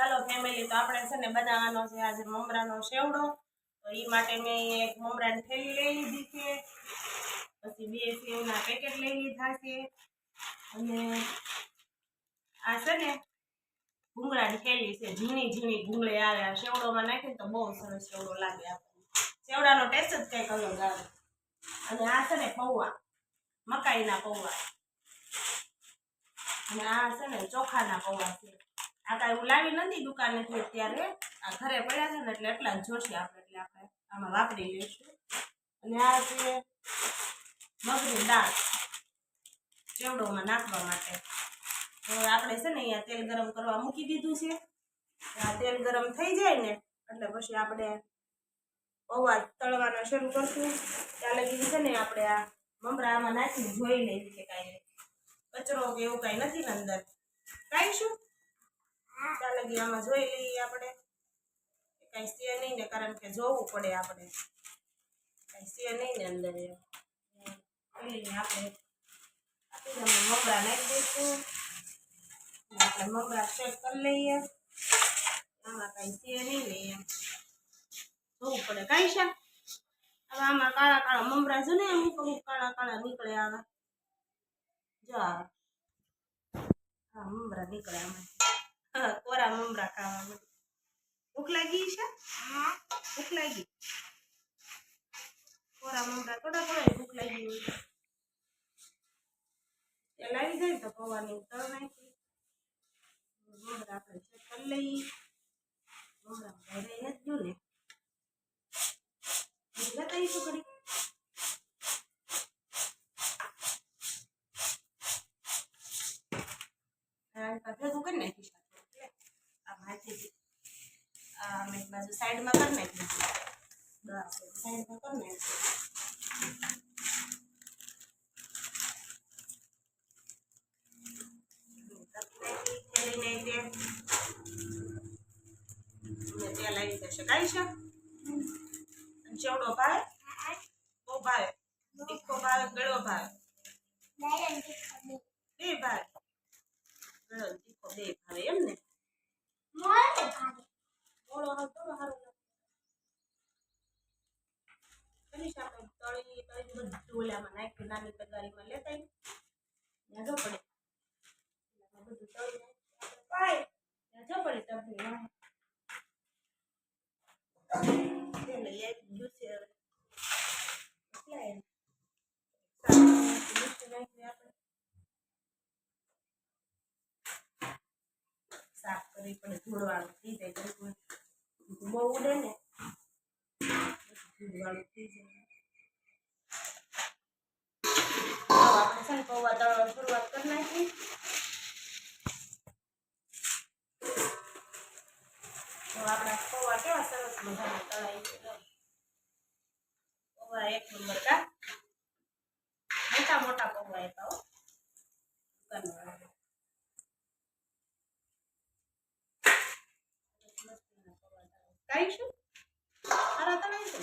ચાલો ફેમિલી તો આપણે છે ને બનાવવાનો છે આજે મમરાનો સેવડો તો એ માટે મેં એક મમરાની થેલી લઈ લીધી છે. પછી બે સેવના પેકેટ લઈ લીધા છે. અને આ છે ને ભૂંગળાની થેલી છે. ઝીણી ઝીણી ભૂંગળી આવે. આ સેવડોમાં નાખીને તો બહુ સરસ સેવડો લાગે આપણને. સેવડાનો ટેસ્ટ જ કંઈક અલગ આવે. અને આ છે ને પૌવા, મકાઈના પૌવા. અને આ છે ને ચોખાના પૌવા છે. આ કાંઈ હું લાવી નથી દુકાનેથી અત્યારે. આ ઘરે પડ્યા છે ને એટલે એટલા જ જોશે આપણે, એટલે આપણે આમાં વાપરી લઈશું. અને આ છે મગની દાળ, ચેવડોમાં નાખવા માટે. હવે આપણે છે ને અહીંયા તેલ ગરમ કરવા મૂકી દીધું છે. આ તેલ ગરમ થઈ જાય ને, એટલે પછી આપણે પૌવા તળવાના શરૂ કરશું. ત્યાં લગી છે ને આપણે આ મમરા આમાં નાખીને જોઈ લઈએ કે કાંઈ કચરો કે એવું કાંઈ નથી ને અંદર. કાંઈ શું ત્યાં લગી આમાં જોઈ લઈએ આપણે. કાંઈ છે નહીં ને, કારણ કે જોવું પડે આપણે. કાંઈ છે નહીં ને અંદર એમ. પેલીને આપણે મમરા નાખી દઈશું. આપણે મમરા શેક કરી લઈએ. આમાં કાંઈ છે નહીં ને એમ. જોવું પડે. કાંઈ છે? હવે આમાં કાળા કાળા મમરા છે ને અમુક અમુક કાળા કાળા નીકળે આવે. જો. હા, મમરા નીકળે આમાં કોરા મમરા ખાવા મળી ભૂખ લાગી છે? ભૂખ લાગી? કોરા મમરા થોડા થોડા ભૂખ લાગી હોય. લાવી જાય તો પૌવાની તળ નાખી. મમરા આપણે ચેક કરી લઈએ મમરા ભરાઈ નથી ગયું ને બતાવી શું કરી ભેગું કરી નાખીશ આપણે. આ માથેથી આ મેં એક બાજુ સાઈડમાં કરી નાખી બસ સાઈડમાં કરી નાખી તેલ આવી જશે કાંઈ છે. ચેવડો ભાવે? બહુ ભાવે. તીખો ભાવે ગળો ભાવે? બે ભાવે. ગળો તીખો બે ભાવે કરવી પડે ધૂળવાળું થઈ જાય ઘડીકમાં. બહુ ઉડે ને ધોળવાનું થઈ જાય આપણે છે ને પૌવા તળવાની શરૂઆત કરી નાખી તો આપણા પૌવા કેવા સરસ મજાના તળાઈ છે જો. પૌવા એક નંબર કા મોટા મોટા પૌવા હતા હો દુકાનવાળા. કાંઈ શું સારા તળાઈ છે.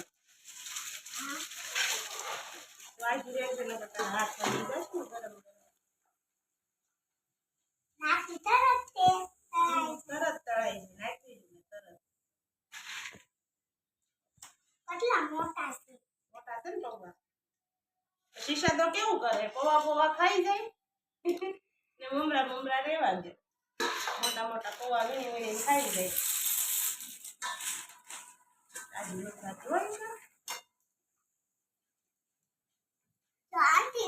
વાજુ રહેશે તો તારા હાથ વાગી જશે ને ગરમ ગરમ. તરત તળાઈ છે નાખી દીધું તરત. મોટા છે? ને પૌવા? શીશા તો કેવું કરે? પૌવા પૌવા ખાઈ જાય? ને મમરા મમરા રેવા દે. મોટા મોટા પૌવા વીણી વીણી ખાઈ જાય.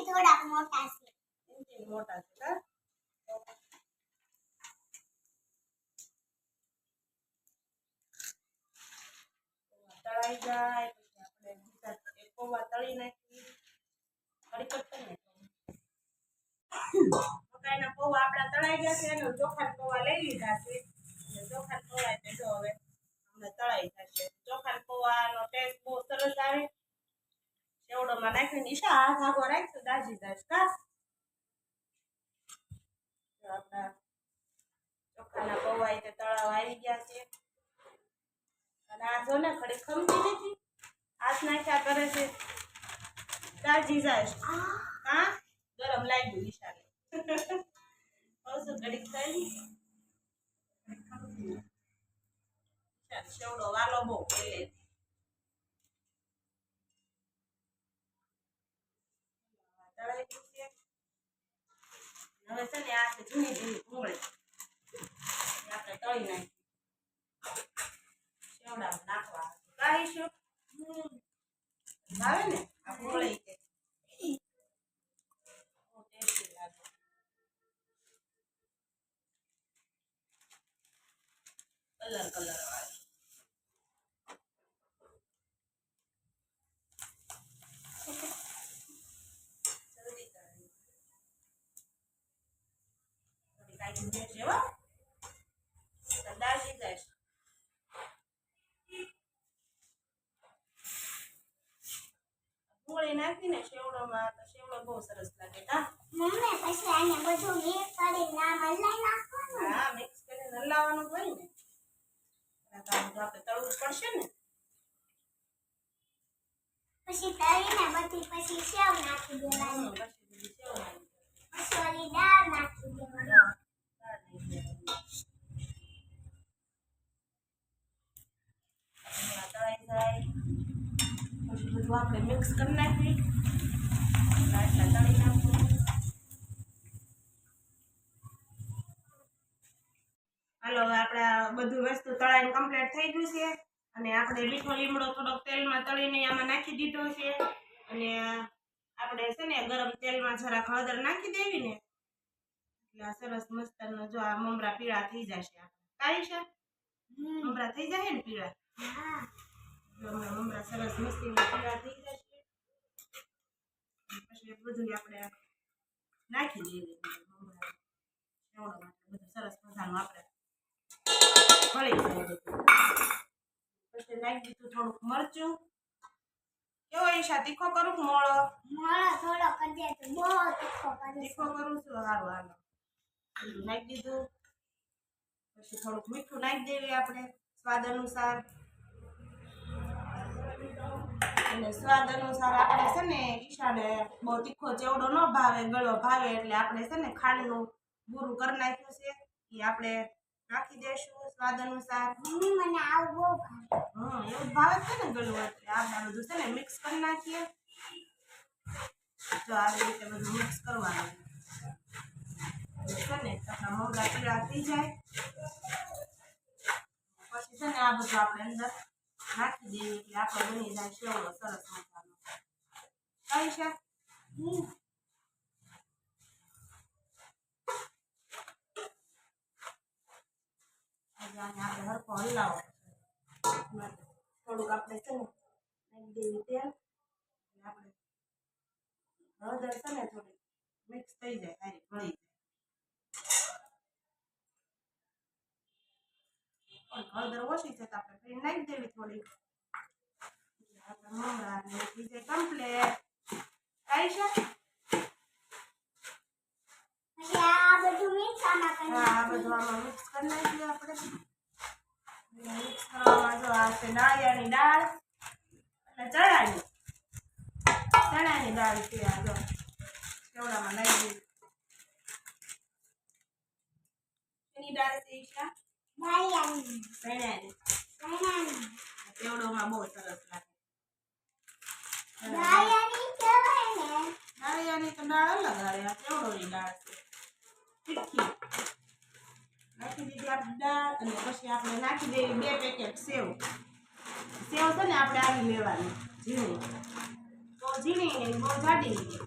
થોડાક મોટા છે મોટા છે તળાઈ જાય આપણે બીજા એક પૌવા તળી નાખી કડી કરતા ને મકાઈના પૌવા આપણા તળાઈ ગયા છે અને ચોખા પૌવા લઈ લીધા છે. અને ચોખા પૌવા એટલે હવે. તળાઈ ચોખા પૌવાનો ટેસ્ટ બહુ સરસ આવે. સેવડોમાં નાખીને હાથ આગો રાખશું દાજી ચોખાના પૌવા તે તળાવ આવી ગયા છે. અને આ જો ને ઘડી ખમતી નથી. હાથ નાખ્યા કરે છે. દાજી જાશ હા? ગરમ લાગ્યું ઈશાને. હવે ઘડીક થઈ ખમતી નથી. સેવડો વાલો બહુ પહેલેથી તળાઈ ગયું છે. હવે છે ને આ છે ઝીણી ઝીણી ભૂંગળી એ આપણે તળી નાખી સેવડામાં નાખવા કાઢીશું ભાવે ને આ ભૂંગળી છે બહુ ટેસ્ટી લાગે કલર કલર વાળી જલ્દી કરી કાઢી દેજો તો જાય છે ભૂંગળી નાખીને સેવડોમાં તો સેવડો બહુ સરસ લાગે હા મમ્મી પછી આને બધું મિક્સ કરીને આ મલાઈ નાખવાનું? હા મિક્સ કરીને હલાવવાનું જ હોય ને એના કારણે તો આપણે તળવું જ પડશે ને પછી તળીને બધી પછી સેવ નાખી દેવાની. પછી બીજી સેવ નાખી પછી ઓલી દાળ નાખી દેવાની દેવાની. દાળ નાખી દેવાની. પછી આ તળાઈ જાય પછી બધું આપણે મિક્સ કરી નાખીએ તળી નાખવું હાલો આપણે બધું વસ્તુ તળાઈને કમ્પ્લીટ થઈ ગયું છે. અને આપણે મીઠો લીમડો થોડોક તેલમાં તળીને આમાં નાખી દીધો છે. અને આપણે છે ને ગરમ તેલમાં જરાક હળદર નાખી દેવી ને. એટલે આ સરસ મસ્ત જો આ મમરા પીળા થઈ જશે. આપણે કાઢી છે મમરા થઈ જાય ને પીળા? હા. હમણાં સરસ મસ્તીના પીળા થઈ જશે છે પછી બધું આપણે નાખી દઈએ મમરા બધું સરસ મજાનું આપણે ભળી જાય પછી નાખી દીધું થોડુંક મરચું કેવો ઈશા તીખો કરું મોળો મોળો થોડો કરી દે બહુ તીખો તીખો કરું છું હાલો નાખી દીધું. પછી થોડુંક મીઠું નાખી દેવી આપણે સ્વાદ અનુસાર. અને સ્વાદ અનુસાર આપણે છે ને ઈશાને બહુ તીખો ચેવડો ન ભાવે ગળો ભાવે એટલે આપણે છે ને ખાંડનું બુરું કરી નાખ્યું છે. એ આપણે નાખી દઈશું સ્વાદ અનુસાર. મમ્મી મને આવું બહુ એવું ભાવે છે ને ગળું એટલે. આપણે બધું છે ને મિક્સ કરી નાખીએ. જો આવી રીતે બધું મિક્સ કરવાનું. છે ને આપણા મોગા પીળા થઈ જાય. પછી છે ને આ બધું આપણે અંદર નાખી દઈએ એટલે આપણો બની જાય સેવડો સરસ મજાનો કઈ છે આપણે હરખો હલાવો થોડુંક આપણે છે ને નાખી દેવી તેલ આપણે હળદર છે ને થોડી મિક્સ થઈ જાય સારી ભળી જાય હળદર ઓછી છે તો આપણે ફરી નાખી દેવી થોડી મમરા ને જાય કમ્પ્લેટ કાંઈ છે આ બધું આમાં કરી હા આ બધું આમાં મિક્સ કરી નાખીએ આપણે મિક્સ કરવામાં જો આ છે નાળિયાની દાળ અને ચણાની ચણાની દાળ છે આ જો કેવડામાં નાખી દીધી એની દાળ છે ઈશા દાળિયાની ચણાની દાળિયાની કેવડોમાં બહુ સરસ લાગે દાળિયાની કહેવાય ને નાળિયાની તો દાળ અલગ આવે આ કેવડોની દાળ છે તીખી નાખી દીધી આપણે દાળ અને પછી આપણે નાખી દેવી બે પેકેટ સેવ સેવ છે ને આપણે આવી લેવાની ઝીણી બહુ ઝીણી ને બહુ જાડી નહીં.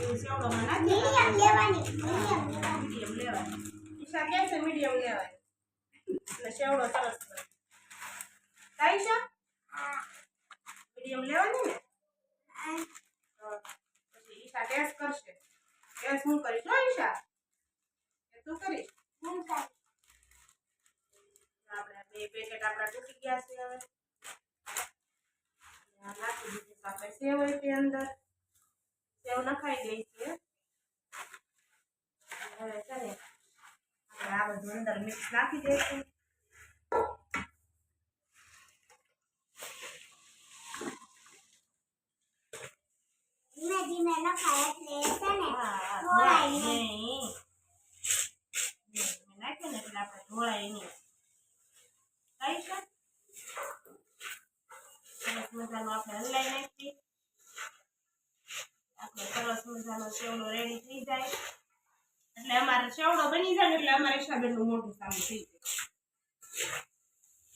એવી સેવડોમાં નાખી મીડિયમ લેવાની મીડિયમ લેવાની મીડિયમ લેવાની ઈશા કહે છે મીડિયમ લેવાની એટલે સેવડો સરસ કાંઈ છે મીડિયમ લેવાની ને? પછી ઈશા ટેસ્ટ કરશે. ટેસ્ટ હું કરીશ હો ઈશા? એ તું કરીશ? હું આપણે બે પેકેટ આપણા તૂટી ગયા છે હવે. નાખી દીધી આપણે સેવ હોય તે અંદર. સેવ નખાઈ ગઈ છે. હવે આપણે આ બધું અંદર મિક્સ નાખી દઈશું ધીમે ધીમે નખાય એટલે છે ને નહીં. એટલે આપણે ઢોળાય નહીં. કાંઈ છે? મજાનો આપણે હલાઈ નાખી આપણે સરસ મજાનો સેવડો રેડી થઈ જાય સેવડો બની જાય ને એટલે અમારે ઈશાબેનનું મોઢું સારું થઈ જાય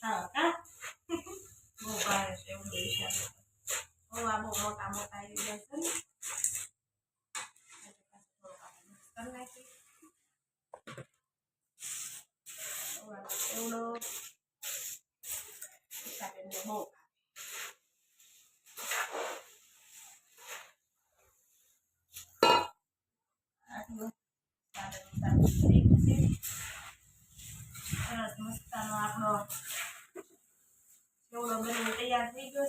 હા કા બહુ ભારે સેવડો ઈશાબેન બહુ આ બહુ મોટા મોટા આવી ગયા છે ને એટલે પાછું થોડુંક આપણે mix કરી નાખીએ. સવારનો સેવડો ઈશાબેનને બહુ ભાવે. આટલું મસ્તાનો થઈ ગયો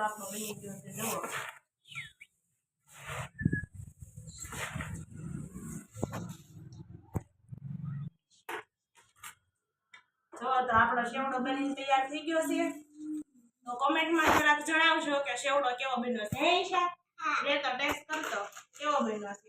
આપણો બની ગયો છે જો તો આપણો સેવડો બનીને તૈયાર થઈ ગયો છે. તો કોમેન્ટમાં જરાક જણાવજો કે શેવડો કેવો બન્યો છે. હે ઈશા? લે તો ટેસ્ટ કરતો. કેવો બન્યો છે?